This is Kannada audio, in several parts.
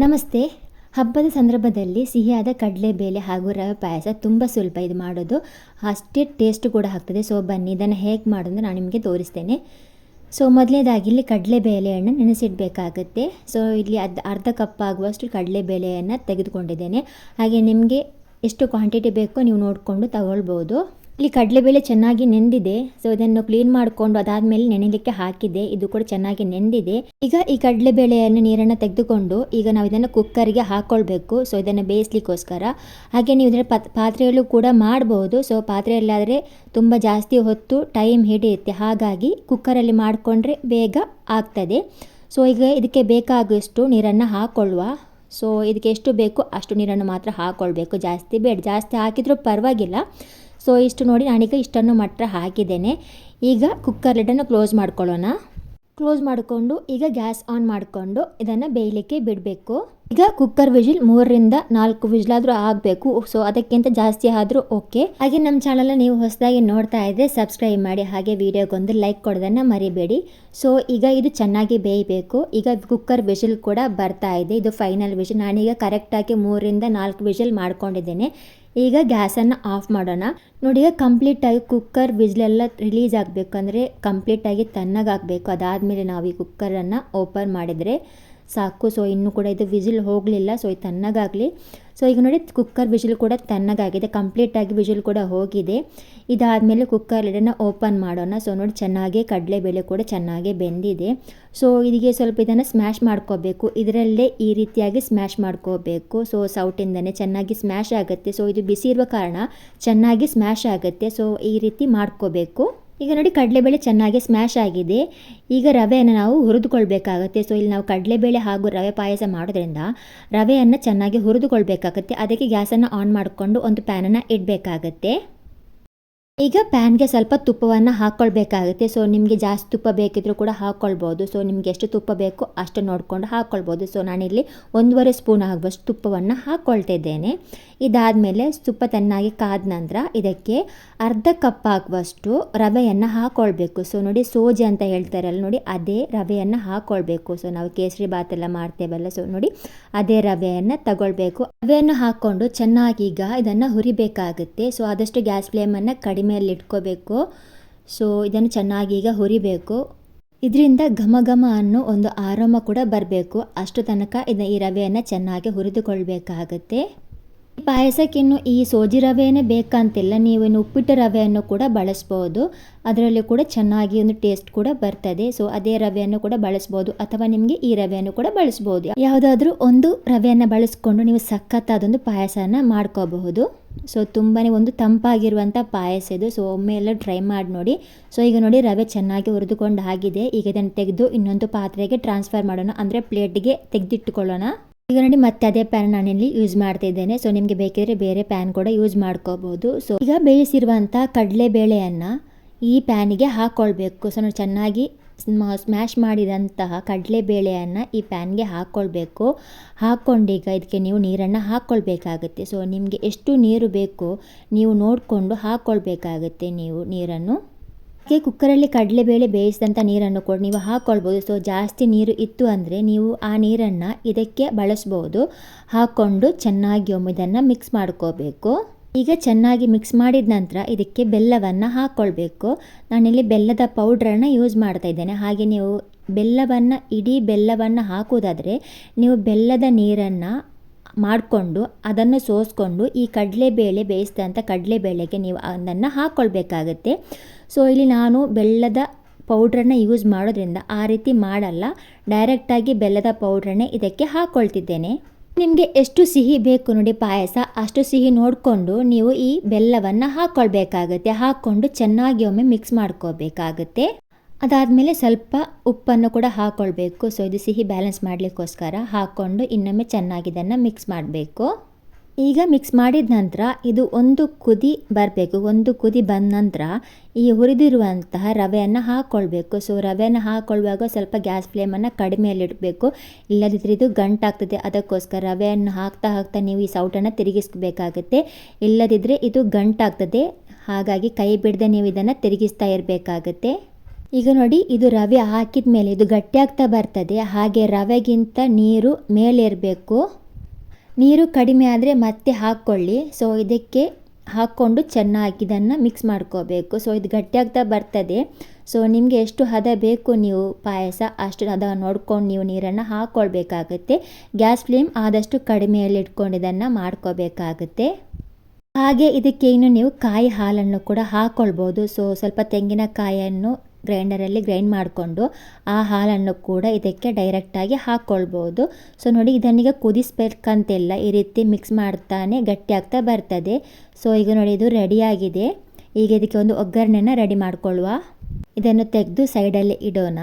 ನಮಸ್ತೆ. ಹಬ್ಬದ ಸಂದರ್ಭದಲ್ಲಿ ಸಿಹಿಯಾದ ಕಡಲೆಬೇಳೆ ಹಾಗೂ ರವೆ ಪಾಯಸ ತುಂಬ ಸುಲಭ. ಇದು ಮಾಡೋದು ಅಷ್ಟೇ ಟೇಸ್ಟ್ ಕೂಡ ಆಗ್ತದೆ. ಸೊ ಬನ್ನಿ, ಇದನ್ನು ಹೇಗೆ ಮಾಡೋದು ನಾನು ನಿಮಗೆ ತೋರಿಸ್ತೇನೆ. ಸೊ ಮೊದಲನೇದಾಗಿ ಇಲ್ಲಿ ಕಡಲೆಬೇಳೆಯನ್ನು ನೆನೆಸಿಡಬೇಕಾಗುತ್ತೆ. ಸೊ ಇಲ್ಲಿ ಅದು ಅರ್ಧ ಕಪ್ ಆಗುವಷ್ಟು ಕಡಲೆಬೇಳೆಯನ್ನು ತೆಗೆದುಕೊಂಡಿದ್ದೇನೆ. ಹಾಗೆ ನಿಮಗೆ ಎಷ್ಟು ಕ್ವಾಂಟಿಟಿ ಬೇಕೋ ನೀವು ನೋಡಿಕೊಂಡು ತಗೊಳ್ಬೋದು. ಇಲ್ಲಿ ಕಡಲೆಬೇಳೆ ಚೆನ್ನಾಗಿ ನೆಂದಿದೆ. ಸೊ ಇದನ್ನು ಕ್ಲೀನ್ ಮಾಡಿಕೊಂಡು ಅದಾದಮೇಲೆ ನೆನೆಯಲಿಕ್ಕೆ ಹಾಕಿದೆ. ಇದು ಕೂಡ ಚೆನ್ನಾಗಿ ನೆಂದಿದೆ. ಈಗ ಈ ಕಡಲೆಬೇಳೆಯನ್ನು ನೀರನ್ನು ತೆಗೆದುಕೊಂಡು ಈಗ ನಾವು ಇದನ್ನು ಕುಕ್ಕರ್ಗೆ ಹಾಕೊಳ್ಬೇಕು. ಸೊ ಇದನ್ನು ಬೇಯಿಸ್ಲಿಕ್ಕೋಸ್ಕರ. ಹಾಗೆ ನೀವು ಪತ್, ಪಾತ್ರೆಯಲ್ಲೂ ಕೂಡ ಮಾಡಬಹುದು ಸೊ ಪಾತ್ರೆಯಲ್ಲಾದರೆ ತುಂಬ ಜಾಸ್ತಿ ಹೊತ್ತು ಟೈಮ್ ಹಿಡಿಯುತ್ತೆ. ಹಾಗಾಗಿ ಕುಕ್ಕರಲ್ಲಿ ಮಾಡಿಕೊಂಡ್ರೆ ಬೇಗ ಆಗ್ತದೆ. ಸೊ ಈಗ ಇದಕ್ಕೆ ಬೇಕಾಗುವಷ್ಟು ನೀರನ್ನು ಹಾಕ್ಕೊಳ್ಳುವ ಸೊ ಇದಕ್ಕೆ ಎಷ್ಟು ಬೇಕು ಅಷ್ಟು ನೀರನ್ನು ಮಾತ್ರ ಹಾಕ್ಕೊಳ್ಬೇಕು ಜಾಸ್ತಿ ಬೇಡ. ಜಾಸ್ತಿ ಹಾಕಿದರೂ ಪರವಾಗಿಲ್ಲ. ಸೊ ಇಷ್ಟು ನೋಡಿ ನಾನೀಗ ಇಷ್ಟನ್ನು ಮಾತ್ರ ಹಾಕಿದ್ದೇನೆ. ಈಗ ಕುಕ್ಕರ್ ಲಿಡನ್ನು ಕ್ಲೋಸ್ ಮಾಡ್ಕೊಳ್ಳೋಣ. ಕ್ಲೋಸ್ ಮಾಡಿಕೊಂಡು ಈಗ ಗ್ಯಾಸ್ ಆನ್ ಮಾಡಿಕೊಂಡು ಇದನ್ನು ಬೇಯಲಿಕ್ಕೆ ಬಿಡಬೇಕು. ಈಗ ಕುಕ್ಕರ್ ವಿಜಿಲ್ ಮೂರರಿಂದ ನಾಲ್ಕು ವಿಜಿಲಾದರೂ ಆಗಬೇಕು. ಸೊ ಅದಕ್ಕಿಂತ ಜಾಸ್ತಿ ಆದರೂ ಓಕೆ ಹಾಗೆ ನಮ್ಮ ಚಾನಲ್ ನೀವು ಹೊಸದಾಗಿ ನೋಡ್ತಾ ಇದ್ದರೆ ಸಬ್ಸ್ಕ್ರೈಬ್ ಮಾಡಿ. ಹಾಗೆ ವಿಡಿಯೋಗೊಂದು ಲೈಕ್ ಕೊಡೋದನ್ನು ಮರಿಬೇಡಿ. ಸೊ ಈಗ ಇದು ಚೆನ್ನಾಗಿ ಬೇಯಬೇಕು. ಈಗ ಕುಕ್ಕರ್ ವಿಜಿಲ್ ಕೂಡ ಬರ್ತಾ ಇದೆ. ಇದು ಫೈನಲ್ ವಿಜಿಲ್. ನಾನೀಗ ಕರೆಕ್ಟಾಗಿ ಮೂರರಿಂದ ನಾಲ್ಕು ವಿಜಿಲ್ ಮಾಡ್ಕೊಂಡಿದ್ದೇನೆ. ಈಗ ಗ್ಯಾಸನ್ನು ಆಫ್ ಮಾಡೋಣ. ನೋಡಿ, ಈಗ ಕಂಪ್ಲೀಟಾಗಿ ಕುಕ್ಕರ್ ವಿಜ್ಲೆಲ್ಲ ರಿಲೀಸ್ ಆಗಬೇಕು ಅಂದರೆ ಕಂಪ್ಲೀಟಾಗಿ ತಣ್ಣಗಾಗಬೇಕು. ಅದಾದಮೇಲೆ ನಾವು ಈ ಕುಕ್ಕರನ್ನು ಓಪನ್ ಮಾಡಿದರೆ ಸಾಕು. ಸೊ ಇನ್ನೂ ಕೂಡ ಇದು ವಿಜಿಲ್ ಹೋಗಲಿಲ್ಲ. ಸೊ ಇದು ತಣ್ಣಗಾಗಲಿ. ಸೊ ಈಗ ನೋಡಿ ಕುಕ್ಕರ್ ವಿಜಿಲ್ ಕೂಡ ತಣ್ಣಗಾಗಿದೆ. ಕಂಪ್ಲೀಟಾಗಿ ವಿಜಿಲ್ ಕೂಡ ಹೋಗಿದೆ. ಇದಾದಮೇಲೆ ಕುಕ್ಕರ್ ಲಿಡನ್ನು ಓಪನ್ ಮಾಡೋಣ. ಸೊ ನೋಡಿ, ಚೆನ್ನಾಗಿ ಕಡಲೆಬೇಳೆ ಕೂಡ ಚೆನ್ನಾಗಿ ಬೆಂದಿದೆ. ಸೊ ಇದಕ್ಕೆ ಸ್ವಲ್ಪ ಇದನ್ನು ಸ್ಮ್ಯಾಶ್ ಮಾಡ್ಕೋಬೇಕು. ಇದರಲ್ಲೇ ಈ ರೀತಿಯಾಗಿ ಸ್ಮ್ಯಾಶ್ ಮಾಡ್ಕೋಬೇಕು. ಸೊ ಸೌಟಿಂದನೇ ಚೆನ್ನಾಗಿ ಸ್ಮ್ಯಾಶ್ ಆಗುತ್ತೆ. ಸೊ ಇದು ಬಿಸಿ ಇರುವ ಕಾರಣ ಚೆನ್ನಾಗಿ ಸ್ಮ್ಯಾಶ್ ಆಗುತ್ತೆ. ಸೊ ಈ ರೀತಿ ಮಾಡ್ಕೋಬೇಕು. ಈಗ ನೋಡಿ ಕಡಲೆಬೇಳೆ ಚೆನ್ನಾಗಿ ಸ್ಮ್ಯಾಶ್ ಆಗಿದೆ. ಈಗ ರವೆಯನ್ನು ನಾವು ಹುರಿದುಕೊಳ್ಬೇಕಾಗತ್ತೆ. ಸೊ ಇಲ್ಲಿ ನಾವು ಕಡಲೆಬೇಳೆ ಹಾಗೂ ರವೆ ಪಾಯಸ ಮಾಡೋದ್ರಿಂದ ರವೆಯನ್ನು ಚೆನ್ನಾಗಿ ಹುರಿದುಕೊಳ್ಬೇಕಾಗತ್ತೆ. ಅದಕ್ಕೆ ಗ್ಯಾಸನ್ನು ಆನ್ ಮಾಡಿಕೊಂಡು ಒಂದು ಪ್ಯಾನನ್ನು ಇಡಬೇಕಾಗತ್ತೆ. ಈಗ ಪ್ಯಾನ್ಗೆ ಸ್ವಲ್ಪ ತುಪ್ಪವನ್ನು ಹಾಕ್ಕೊಳ್ಬೇಕಾಗುತ್ತೆ ಸೊ ನಿಮಗೆ ಜಾಸ್ತಿ ತುಪ್ಪ ಬೇಕಿದ್ರೂ ಕೂಡ ಹಾಕ್ಕೊಳ್ಬೋದು ಸೊ ನಿಮ್ಗೆ ಎಷ್ಟು ತುಪ್ಪ ಬೇಕು ಅಷ್ಟು ನೋಡಿಕೊಂಡು ಹಾಕ್ಕೊಳ್ಬೋದು ಸೊ ನಾನಿಲ್ಲಿ ಒಂದೂವರೆ ಸ್ಪೂನ್ ಆಗುವಷ್ಟು ತುಪ್ಪವನ್ನು ಹಾಕ್ಕೊಳ್ತಿದ್ದೇನೆ ಇದಾದಮೇಲೆ ತುಪ್ಪ ಚೆನ್ನಾಗಿ ಕಾದ ನಂತರ ಇದಕ್ಕೆ ಅರ್ಧ ಕಪ್ ಆಗುವಷ್ಟು ರವೆಯನ್ನು ಹಾಕ್ಕೊಳ್ಬೇಕು ಸೊ ನೋಡಿ ಸೋಜೆ ಅಂತ ಹೇಳ್ತಾರಲ್ಲ ನೋಡಿ ಅದೇ ರವೆಯನ್ನು ಹಾಕ್ಕೊಳ್ಬೇಕು ಸೊ ನಾವು ಕೇಸರಿ ಬಾತೆಲ್ಲ ಮಾಡ್ತೇವಲ್ಲ ಸೊ ನೋಡಿ ಅದೇ ರವೆಯನ್ನು ತಗೊಳ್ಬೇಕು. ರವೆಯನ್ನು ಹಾಕ್ಕೊಂಡು ಚೆನ್ನಾಗಿ ಈಗ ಇದನ್ನು ಹುರಿಬೇಕಾಗುತ್ತೆ. ಸೊ ಆದಷ್ಟು ಗ್ಯಾಸ್ ಫ್ಲೇಮನ್ನು ಕಡಿಮೆಯಲ್ಲಿ ಇಟ್ಕೋಬೇಕು ಸೊ ಇದನ್ನು ಚೆನ್ನಾಗಿ ಈಗ ಹುರಿಬೇಕು. ಇದರಿಂದ ಘಮ ಘಮ ಅನ್ನೋ ಒಂದು ಆರಾಮ ಕೂಡ ಬರಬೇಕು. ಅಷ್ಟು ತನಕ ಇದನ್ನ ಈ ರವೆಯನ್ನು ಚೆನ್ನಾಗಿ ಹುರಿದುಕೊಳ್ಬೇಕಾಗತ್ತೆ. ಪಾಯಸಕ್ಕಿನ್ನು ಈ ಸೋಜಿ ರವೆಯೇ ಬೇಕಂತಿಲ್ಲ. ನೀವು ಇನ್ನು ಉಪ್ಪಿಟ್ಟು ರವೆಯನ್ನು ಕೂಡ ಬಳಸ್ಬೋದು. ಅದರಲ್ಲಿ ಕೂಡ ಚೆನ್ನಾಗಿ ಒಂದು ಟೇಸ್ಟ್ ಕೂಡ ಬರ್ತದೆ. ಸೊ ಅದೇ ರವೆಯನ್ನು ಕೂಡ ಬಳಸ್ಬೋದು. ಅಥವಾ ನಿಮಗೆ ಈ ರವೆಯನ್ನು ಕೂಡ ಬಳಸ್ಬೋದು. ಯಾವುದಾದ್ರೂ ಒಂದು ರವೆಯನ್ನು ಬಳಸ್ಕೊಂಡು ನೀವು ಸಖತ್ತಾದೊಂದು ಪಾಯಸನ ಮಾಡ್ಕೋಬಹುದು. ಸೊ ತುಂಬಾ ಒಂದು ತಂಪಾಗಿರುವಂಥ ಪಾಯಸ ಇದು. ಸೊ ಒಮ್ಮೆ ಎಲ್ಲ ಟ್ರೈ ಮಾಡಿ ನೋಡಿ. ಸೊ ಈಗ ನೋಡಿ ರವೆ ಚೆನ್ನಾಗಿ ಹುರಿದುಕೊಂಡು ಆಗಿದೆ. ಈಗ ಇದನ್ನು ತೆಗೆದು ಇನ್ನೊಂದು ಪಾತ್ರೆಗೆ ಟ್ರಾನ್ಸ್ಫರ್ ಮಾಡೋಣ. ಅಂದರೆ ಪ್ಲೇಟ್ಗೆ ತೆಗೆದಿಟ್ಟುಕೊಳ್ಳೋಣ ಈಗ ನೋಡಿ ಮತ್ತೆ ಅದೇ ಪ್ಯಾನ್ ನಾನಿಲ್ಲಿ ಯೂಸ್ ಮಾಡ್ತಾ ಇದ್ದೇನೆ. ಸೊ ನಿಮಗೆ ಬೇಕಿದ್ರೆ ಬೇರೆ ಪ್ಯಾನ್ ಕೂಡ ಯೂಸ್ ಮಾಡ್ಕೋಬಹುದು ಸೊ ಈಗ ಬೇಯಿಸಿರುವಂಥ ಕಡಲೆಬೇಳೆಯನ್ನು ಈ ಪ್ಯಾನಿಗೆ ಹಾಕೊಳ್ಬೇಕು. ಸೊ ನೋಡಿ ಚೆನ್ನಾಗಿ ಸ್ಮ್ಯಾಶ್ ಮಾಡಿದಂತಹ ಕಡಲೆಬೇಳೆಯನ್ನು ಈ ಪ್ಯಾನ್ಗೆ ಹಾಕ್ಕೊಳ್ಬೇಕು ಹಾಕ್ಕೊಂಡೀಗ ಇದಕ್ಕೆ ನೀವು ನೀರನ್ನು ಹಾಕ್ಕೊಳ್ಬೇಕಾಗುತ್ತೆ ಸೊ ನಿಮಗೆ ಎಷ್ಟು ನೀರು ಬೇಕು ನೀವು ನೋಡಿಕೊಂಡು ಹಾಕ್ಕೊಳ್ಬೇಕಾಗುತ್ತೆ ನೀವು ನೀರನ್ನು. ಹಾಗೆ ಕುಕ್ಕರಲ್ಲಿ ಕಡಲೆಬೇಳೆ ಬೇಯಿಸಿದಂಥ ನೀರನ್ನು ಕೂಡ, ನೀವು ಹಾಕ್ಕೊಳ್ಬೋದು ಸೊ ಜಾಸ್ತಿ ನೀರು ಇತ್ತು ಅಂದರೆ ನೀವು ಆ ನೀರನ್ನು ಇದಕ್ಕೆ ಬಳಸ್ಬೋದು. ಹಾಕ್ಕೊಂಡು ಚೆನ್ನಾಗಿ ಒಮ್ಮೆ ಇದನ್ನು ಮಿಕ್ಸ್ ಮಾಡ್ಕೋಬೇಕು. ಈಗ ಚೆನ್ನಾಗಿ ಮಿಕ್ಸ್ ಮಾಡಿದ ನಂತರ ಇದಕ್ಕೆ ಬೆಲ್ಲವನ್ನು ಹಾಕ್ಕೊಳ್ಬೇಕು ನಾನಿಲ್ಲಿ ಬೆಲ್ಲದ ಪೌಡ್ರನ್ನು ಯೂಸ್ ಮಾಡ್ತಾ ಇದ್ದೇನೆ. ಹಾಗೆ ನೀವು ಬೆಲ್ಲವನ್ನು, ಇಡೀ ಬೆಲ್ಲವನ್ನು ಹಾಕುವುದಾದರೆ, ನೀವು ಬೆಲ್ಲದ ನೀರನ್ನು ಮಾಡಿಕೊಂಡು ಅದನ್ನು ಸೋಸ್ಕೊಂಡು ಈ ಕಡಲೆಬೇಳೆ ಬೇಯಿಸಿದಂಥ ಕಡಲೆಬೇಳೆಗೆ ನೀವು ಅದನ್ನು ಹಾಕ್ಕೊಳ್ಬೇಕಾಗತ್ತೆ. ಸೊ ಇಲ್ಲಿ ನಾನು ಬೆಲ್ಲದ ಪೌಡ್ರನ್ನು ಯೂಸ್ ಮಾಡೋದ್ರಿಂದ ಆ ರೀತಿ ಮಾಡಲ್ಲ. ಡೈರೆಕ್ಟಾಗಿ ಬೆಲ್ಲದ ಪೌಡ್ರನ್ನೇ ಇದಕ್ಕೆ ಹಾಕ್ಕೊಳ್ತಿದ್ದೇನೆ. ನಿಮಗೆ ಎಷ್ಟು ಸಿಹಿ ಬೇಕು ನೋಡಿ ಪಾಯಸ, ಅಷ್ಟು ಸಿಹಿ ನೋಡಿಕೊಂಡು ನೀವು ಈ ಬೆಲ್ಲವನ್ನು ಹಾಕ್ಕೊಳ್ಬೇಕಾಗತ್ತೆ. ಹಾಕ್ಕೊಂಡು ಚೆನ್ನಾಗಿ ಒಮ್ಮೆ ಮಿಕ್ಸ್ ಮಾಡ್ಕೋಬೇಕಾಗತ್ತೆ ಅದಾದಮೇಲೆ ಸ್ವಲ್ಪ ಉಪ್ಪನ್ನು ಕೂಡ ಹಾಕ್ಕೊಳ್ಬೇಕು ಸೊ ಇದು ಸಿಹಿ ಬ್ಯಾಲೆನ್ಸ್ ಮಾಡಲಿಕ್ಕೋಸ್ಕರ ಹಾಕ್ಕೊಂಡು ಇನ್ನೊಮ್ಮೆ ಚೆನ್ನಾಗಿ ಇದನ್ನು ಮಿಕ್ಸ್ ಮಾಡಬೇಕು. ಈಗ ಮಿಕ್ಸ್ ಮಾಡಿದ ನಂತರ ಇದು ಒಂದು ಕುದಿ ಬರಬೇಕು. ಒಂದು ಕುದಿ ಬಂದ ನಂತರ ಈ ಹುರಿದಿರುವಂತಹ ರವೆಯನ್ನು ಹಾಕ್ಕೊಳ್ಬೇಕು ಸೊ ರವೆಯನ್ನು ಹಾಕ್ಕೊಳ್ಳುವಾಗ ಸ್ವಲ್ಪ ಗ್ಯಾಸ್ ಫ್ಲೇಮನ್ನು ಕಡಿಮೆಯಲ್ಲಿಡಬೇಕು ಇಲ್ಲದಿದ್ದರೆ ಇದು ಗಂಟಾಗ್ತದೆ ಅದಕ್ಕೋಸ್ಕರ ರವೆಯನ್ನು ಹಾಕ್ತಾ ಹಾಕ್ತಾ ನೀವು ಈ ಸೌಟನ್ನು ತಿರುಗಿಸ್ಬೇಕಾಗುತ್ತೆ. ಇಲ್ಲದಿದ್ದರೆ ಇದು ಗಂಟಾಗ್ತದೆ ಹಾಗಾಗಿ ಕೈ ಬಿಡದೆ ನೀವು ಇದನ್ನು ತಿರುಗಿಸ್ತಾ ಇರಬೇಕಾಗುತ್ತೆ. ಈಗ ನೋಡಿ, ಇದು ರವೆ ಹಾಕಿದ ಮೇಲೆ, ಇದು ಗಟ್ಟಿಯಾಗ್ತಾ ಬರ್ತದೆ, ಹಾಗೆ ರವೆಗಿಂತ ನೀರು ಮೇಲೇರಬೇಕು. ನೀರು ಕಡಿಮೆ ಆದರೆ ಮತ್ತೆ ಹಾಕ್ಕೊಳ್ಳಿ. ಸೊ ಇದಕ್ಕೆ ಹಾಕ್ಕೊಂಡು ಚೆನ್ನಾಗಿ ಇದನ್ನು ಮಿಕ್ಸ್ ಮಾಡ್ಕೋಬೇಕು. ಸೊ ಇದು ಗಟ್ಟಿಯಾಗ್ತಾ ಬರ್ತದೆ. ಸೊ ನಿಮಗೆ ಎಷ್ಟು ಹದ ಬೇಕು ನೀವು ಪಾಯಸ, ಅಷ್ಟು ಹದ ನೋಡ್ಕೊಂಡು ನೀವು ನೀರನ್ನು ಹಾಕ್ಕೊಳ್ಬೇಕಾಗುತ್ತೆ. ಗ್ಯಾಸ್ ಫ್ಲೇಮ್ ಆದಷ್ಟು ಕಡಿಮೆಯಲ್ಲಿ ಇಟ್ಕೊಂಡು ಇದನ್ನು ಮಾಡ್ಕೋಬೇಕಾಗುತ್ತೆ. ಹಾಗೆ ಇದಕ್ಕೆ ಇನ್ನು ನೀವು ಕಾಯಿ ಹಾಲನ್ನು ಕೂಡ ಹಾಕ್ಕೊಳ್ಬೋದು. ಸೊ ಸ್ವಲ್ಪ ತೆಂಗಿನಕಾಯಿಯನ್ನು ಗ್ರೈಂಡರಲ್ಲಿ ಗ್ರೈಂಡ್ ಮಾಡಿಕೊಂಡು ಆ ಹಾಲನ್ನು ಕೂಡ ಇದಕ್ಕೆ ಡೈರೆಕ್ಟಾಗಿ ಹಾಕ್ಕೊಳ್ಬೋದು ಸೊ ನೋಡಿ ಇದನ್ನೀಗ ಕುದಿಸ್ಬೇಕಂತಿಲ್ಲ. ಈ ರೀತಿ ಮಿಕ್ಸ್ ಮಾಡ್ತಾನೆ ಗಟ್ಟಿಯಾಗ್ತಾ ಬರ್ತದೆ. ಸೊ ಈಗ ನೋಡಿ, ಇದು ರೆಡಿಯಾಗಿದೆ ಈಗ ಇದಕ್ಕೆ ಒಂದು ಒಗ್ಗರಣೆನ ರೆಡಿ ಮಾಡಿಕೊಳ್ಳುವ. ಇದನ್ನು ತೆಗೆದು ಸೈಡಲ್ಲಿ ಇಡೋಣ.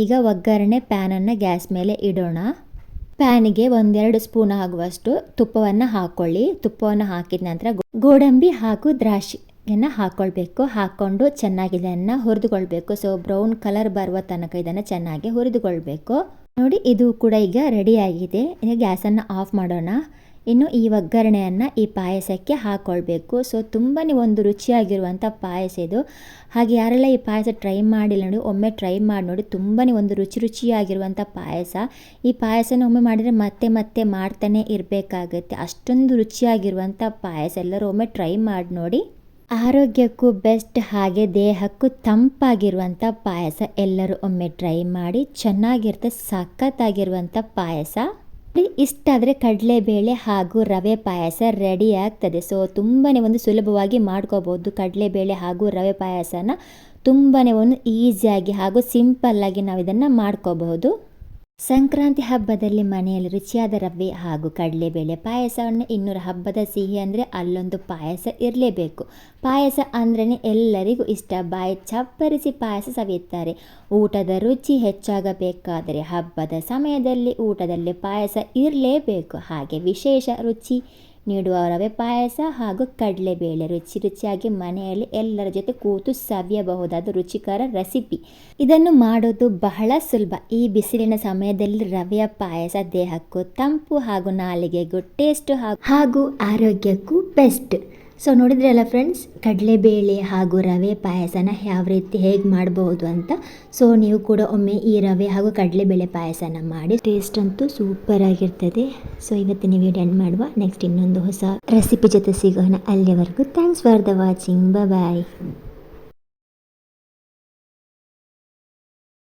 ಈಗ ಒಗ್ಗರಣೆ ಪ್ಯಾನನ್ನು ಗ್ಯಾಸ್ ಮೇಲೆ ಇಡೋಣ. ಪ್ಯಾನಿಗೆ ಒಂದೆರಡು ಸ್ಪೂನ್ ಆಗುವಷ್ಟು ತುಪ್ಪವನ್ನು ಹಾಕ್ಕೊಳ್ಳಿ ತುಪ್ಪವನ್ನು ಹಾಕಿದ ನಂತರ ಗೋಡಂಬಿ ಹಾಗೂ ದ್ರಾಕ್ಷಿಯನ್ನು ಹಾಕ್ಕೊಳ್ಬೇಕು ಹಾಕ್ಕೊಂಡು ಚೆನ್ನಾಗಿ ಇದನ್ನು ಹುರಿದುಕೊಳ್ಬೇಕು. ಸೊ ಬ್ರೌನ್ ಕಲರ್ ಬರುವ ತನಕ ಇದನ್ನು ಚೆನ್ನಾಗಿ ಹುರಿದುಕೊಳ್ಬೇಕು. ನೋಡಿ, ಇದು ಕೂಡ ಈಗ ರೆಡಿಯಾಗಿದೆ ಈಗ ಗ್ಯಾಸನ್ನು ಆಫ್ ಮಾಡೋಣ. ಇನ್ನು ಈ ಒಗ್ಗರಣೆಯನ್ನು ಈ ಪಾಯಸಕ್ಕೆ ಹಾಕ್ಕೊಳ್ಬೇಕು ಸೊ ತುಂಬಾ ಒಂದು ರುಚಿಯಾಗಿರುವಂಥ ಪಾಯಸ ಇದು. ಹಾಗೆ ಯಾರೆಲ್ಲ ಈ ಪಾಯಸ ಟ್ರೈ ಮಾಡಿಲ್ಲ ನೋಡಿ, ಒಮ್ಮೆ ಟ್ರೈ ಮಾಡಿ ನೋಡಿ ತುಂಬಾ ಒಂದು ರುಚಿ ರುಚಿಯಾಗಿರುವಂಥ ಪಾಯಸ. ಈ ಪಾಯಸನ ಒಮ್ಮೆ ಮಾಡಿದರೆ ಮತ್ತೆ ಮತ್ತೆ ಮಾಡ್ತಾನೆ ಇರಬೇಕಾಗುತ್ತೆ. ಅಷ್ಟೊಂದು ರುಚಿಯಾಗಿರುವಂಥ ಪಾಯಸ. ಎಲ್ಲರೂ ಒಮ್ಮೆ ಟ್ರೈ ಮಾಡಿ ನೋಡಿ. ಆರೋಗ್ಯಕ್ಕೂ ಬೆಸ್ಟ್ ಹಾಗೆ ದೇಹಕ್ಕೂ ತಂಪಾಗಿರುವಂಥ ಪಾಯಸ ಎಲ್ಲರೂ ಒಮ್ಮೆ ಟ್ರೈ ಮಾಡಿ ಚೆನ್ನಾಗಿರುತ್ತೆ, ಸಖತ್ತಾಗಿರುವಂಥ ಪಾಯಸ. ಇಷ್ಟ ಆದರೆ ಕಡಲೆಬೇಳೆ ಹಾಗೂ ರವೆ ಪಾಯಸ ರೆಡಿ ಆಗ್ತದೆ. ಸೊ ತುಂಬಾ ಒಂದು ಸುಲಭವಾಗಿ ಮಾಡ್ಕೋಬೋದು ಕಡಲೆಬೇಳೆ ಹಾಗೂ ರವೆ ಪಾಯಸನ. ತುಂಬಾ ಒಂದು ಈಸಿಯಾಗಿ ಹಾಗೂ ಸಿಂಪಲ್ಲಾಗಿ ನಾವು ಇದನ್ನು ಮಾಡ್ಕೋಬಹುದು. ಸಂಕ್ರಾಂತಿ ಹಬ್ಬದಲ್ಲಿ ಮನೆಯಲ್ಲಿ ರುಚಿಯಾದ ರವೆ ಹಾಗೂ ಕಡಲೆಬೇಳೆ ಪಾಯಸವನ್ನು ಇನ್ನೂರು ಹಬ್ಬದ ಸಿಹಿ ಅಂದರೆ ಅಲ್ಲೊಂದು ಪಾಯಸ ಇರಲೇಬೇಕು. ಪಾಯಸ ಅಂದ್ರೇ ಎಲ್ಲರಿಗೂ ಇಷ್ಟ. ಬಾಯಿ ಚಪ್ಪರಿಸಿ ಪಾಯಸ ಸವಿಯುತ್ತಾರೆ. ಊಟದ ರುಚಿ ಹೆಚ್ಚಾಗಬೇಕಾದರೆ ಹಬ್ಬದ ಸಮಯದಲ್ಲಿ ಊಟದಲ್ಲಿ ಪಾಯಸ ಇರಲೇಬೇಕು. ಹಾಗೆ ವಿಶೇಷ ರುಚಿ ನೀಡುವ ರವೆ ಪಾಯಸ ಹಾಗೂ ಕಡಲೆಬೇಳೆ. ರುಚಿ ರುಚಿಯಾಗಿ ಮನೆಯಲ್ಲಿ ಎಲ್ಲರ ಜೊತೆ ಕೂತು ಸವಿಯಬಹುದಾದ ರುಚಿಕರ ರೆಸಿಪಿ. ಇದನ್ನು ಮಾಡೋದು ಬಹಳ ಸುಲಭ. ಈ ಬಿಸಿಲಿನ ಸಮಯದಲ್ಲಿ ರವೆಯ ಪಾಯಸ ದೇಹಕ್ಕೂ ತಂಪು ಹಾಗೂ ನಾಲಿಗೆಗೂ ಟೇಸ್ಟ್ ಹಾಗೂ ಆರೋಗ್ಯಕ್ಕೂ ಬೆಸ್ಟ್ ಸೊ ನೋಡಿದ್ರಲ್ಲ ಫ್ರೆಂಡ್ಸ್ ಕಡಲೆಬೇಳೆ ಹಾಗೂ ರವೆ ಪಾಯಸನ ಯಾವ ರೀತಿ ಹೇಗೆ ಮಾಡಬಹುದು ಅಂತ? ಸೊ ನೀವು ಕೂಡ ಒಮ್ಮೆ ಈ ರವೆ ಹಾಗೂ ಕಡಲೆಬೇಳೆ ಪಾಯಸನ ಮಾಡಿ ಟೇಸ್ಟ್ ಅಂತೂ ಸೂಪರ್ ಆಗಿರ್ತದೆ. ಸೊ ಇವತ್ತಿನ ನೀವು ಎಂಡ್ ಮಾಡುವ. ನೆಕ್ಸ್ಟ್ ಇನ್ನೊಂದು ಹೊಸ ರೆಸಿಪಿ ಜೊತೆ ಸಿಗೋಣ ಅಲ್ಲಿವರೆಗೂ. Thanks for the watching bye